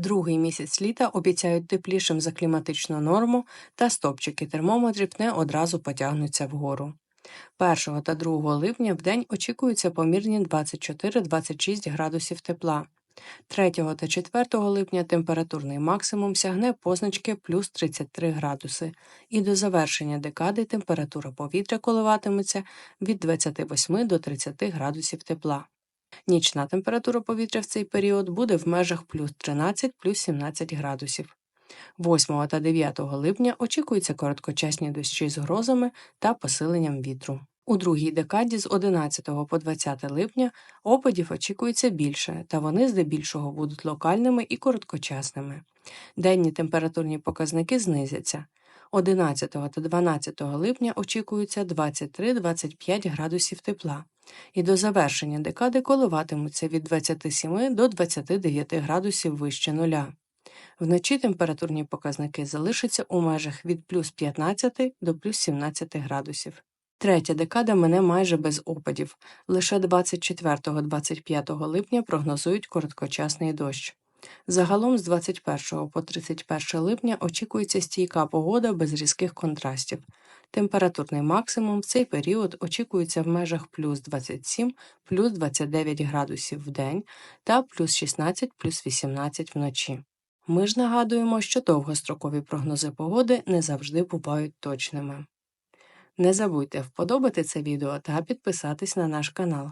Другий місяць літа обіцяють теплішим за кліматичну норму, та стопчики термометрів не одразу потягнуться вгору. 1 та 2 липня в день очікуються помірні 24-26 градусів тепла. 3 та 4 липня температурний максимум сягне позначки плюс 33 градуси, і до завершення декади температура повітря коливатиметься від 28 до 30 градусів тепла. Нічна температура повітря в цей період буде в межах плюс 13 плюс 17 градусів. 8 та 9 липня очікуються короткочасні дощі з грозами та посиленням вітру. У другій декаді з 11 по 20 липня опадів очікується більше, та вони здебільшого будуть локальними і короткочасними. Денні температурні показники знизяться. 11 та 12 липня очікується 23-25 градусів тепла, і до завершення декади коливатимуться від 27 до 29 градусів вище нуля. Вночі температурні показники залишаться у межах від плюс 15 до плюс 17 градусів. Третя декада мине майже без опадів. Лише 24-25 липня прогнозують короткочасний дощ. Загалом з 21 по 31 липня очікується стійка погода без різких контрастів. Температурний максимум в цей період очікується в межах плюс 27, плюс 29 градусів в день та плюс 16, плюс 18 вночі. Ми ж нагадуємо, що довгострокові прогнози погоди не завжди бувають точними. Не забудьте вподобати це відео та підписатись на наш канал.